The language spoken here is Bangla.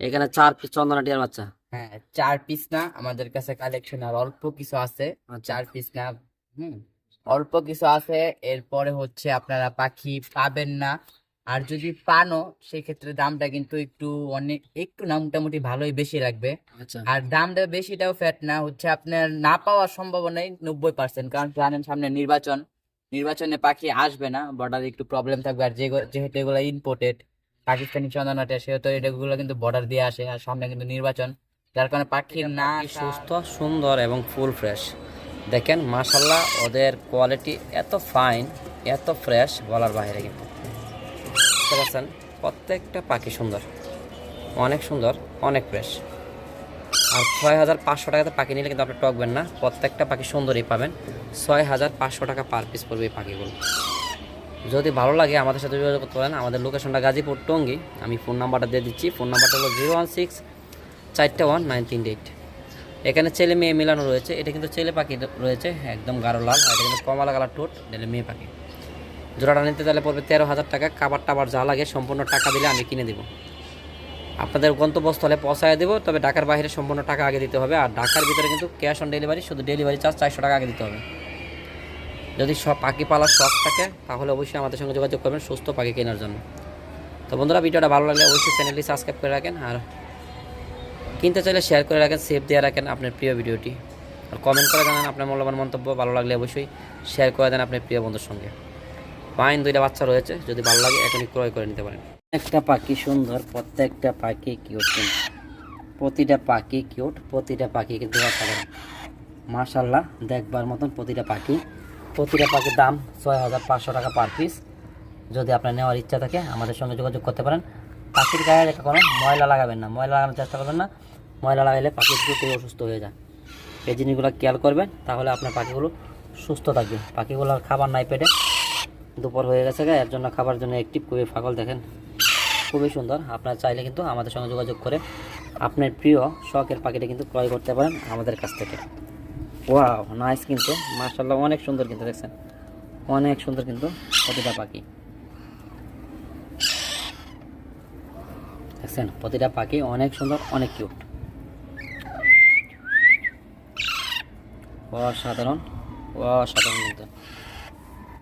এখানে চার পিস চন্দনা টিয়ার বাচ্চা। হ্যাঁ চার পিস না আমাদের কাছে কালেকশন আর অল্প কিছু আছে। আচ্ছা। চার পিস না হুম অল্প কিছু আছে। এরপরে হচ্ছে আপনারা পাখি পাবেন না। আর যদি পানও সেক্ষেত্রে দামটা কিন্তু একটু অনেক একটু না মোটামুটি ভালোই বেশি লাগবে। আচ্ছা। আর দামটা বেশিটাও ফ্যাট না হচ্ছে আপনার না পাওয়ার সম্ভাবনাই নব্বই পার্সেন্ট কারণ জানেন সামনে নির্বাচন। নির্বাচনে পাখি আসবে না বর্ডারে একটু প্রবলেম থাকবে। আর যেহেতু এগুলো ইম্পোর্টেড পাকিস্তানি চন্দনাটা সেহেতু এগুলো কিন্তু বর্ডার দিয়ে আসে আর সামনে কিন্তু নির্বাচন যার কারণে পাখির না সুস্থ সুন্দর এবং ফুল ফ্রেশ দেখেন মাশাল্লাহ ওদের কোয়ালিটি এত ফাইন এত ফ্রেশ বলার বাইরে কিন্তু। বুঝতে প্রত্যেকটা পাখি সুন্দর। অনেক সুন্দর অনেক ফ্রেশ আর ছয় হাজার পাঁচশো টাকাতে পাখি নিলে কিন্তু আপনি টকবেন না। প্রত্যেকটা পাখি সুন্দরই পাবেন। ছয় হাজার পাঁচশো টাকা পার পিস পড়বে এই পাখিগুলো। যদি ভালো লাগে আমাদের সাথে যোগাযোগ করতে পারেন, আমাদের লোকেশনটা গাজীপুর, টঙ্গি। আমি ফোন নাম্বারটা দিয়ে দিচ্ছি। ফোন নাম্বারটা হলো জিরো ওয়ান সিক্স চারটে ওয়ান নাইন তিন এইট এখানে ছেলে মেয়ে মিলানো রয়েছে। এটা কিন্তু ছেলে পাখি রয়েছে, একদম গাঢ় লাল। এটা কিন্তু কমলা কালার টোট এটা মেয়ে পাখি। জোড়াটা নিতে তাহলে পড়বে তেরো হাজার টাকা। কাবার টাবার যা লাগে, সম্পূর্ণ টাকা দিলে আমি কিনে দেবো। আপনাদের গন্তব্যস্থলে পৌঁছায় দেবো, তবে ঢাকার বাইরে সম্পূর্ণ টাকা আগে দিতে হবে। আর ঢাকার ভিতরে কিন্তু ক্যাশ অন ডেলিভারি শুধু ডেলিভারি চার্জ চারশো টাকা আগে দিতে হবে। যদি সব পাখি পালার শখ থাকে, তাহলে অবশ্যই আমাদের সঙ্গে যোগাযোগ করবেন সুস্থ পাখি কেনার জন্য। তো বন্ধুরা, ভিডিওটা ভালো লাগলে অবশ্যই চ্যানেলটি সাবস্ক্রাইব করে রাখেন আর কিনতে চাইলে শেয়ার করে রাখেন সেভ দিয়ে রাখেন আপনার প্রিয় ভিডিওটি। আর কমেন্ট করে জানান আপনার মূল্যবান মন্তব্য, ভালো লাগলে অবশ্যই শেয়ার করে দেন আপনার প্রিয় বন্ধুর সঙ্গে। ফাইন দুইটা বাচ্চা রয়েছে, যদি ভালো লাগে এখনই ক্রয় করে নিতে পারেন। একটা পাখি সুন্দর, প্রত্যেকটা পাখি কিউট প্রতিটা পাখি কিউট প্রতিটা পাখি কিন্তু মার্শাল্লাহ দেখবার মতন প্রতিটা পাখি প্রতিটা পাখির দাম ছয় হাজার পাঁচশো টাকা পার পিস যদি আপনার নেওয়ার ইচ্ছা থাকে, আমাদের সঙ্গে যোগাযোগ করতে পারেন। পাখির গায়ে রেখে কোনো ময়লা লাগাবেন না। ময়লা লাগানোর চেষ্টা করবেন না। ময়লা লাগাইলে পাখি দ্রুত অসুস্থ হয়ে যায়। এই জিনিসগুলো খেয়াল করবেন, তাহলে আপনার পাখিগুলো সুস্থ থাকবে। পাখিগুলোর খাবার নাই পেটে। দুপুর হয়ে গেছে এর জন্য খাবার জন্য একটি খুবই ফাগল দেখেন। খুবই সুন্দর। আপনারা চাইলে কিন্তু আমাদের সঙ্গে যোগাযোগ করে আপনার প্রিয় শখের পাখিটা কিন্তু ক্রয় করতে পারেন আমাদের কাছ থেকে। ওয়াও নাইস কিন্তু। মার্শাল্লাহ অনেক সুন্দর কিন্তু, দেখছেন? অনেক সুন্দর কিন্তু প্রতিটা পাখি। দেখছেন? প্রতিটা পাখি অনেক সুন্দর, অনেক কিউট অসাধারণ অসাধারণ কিন্তু।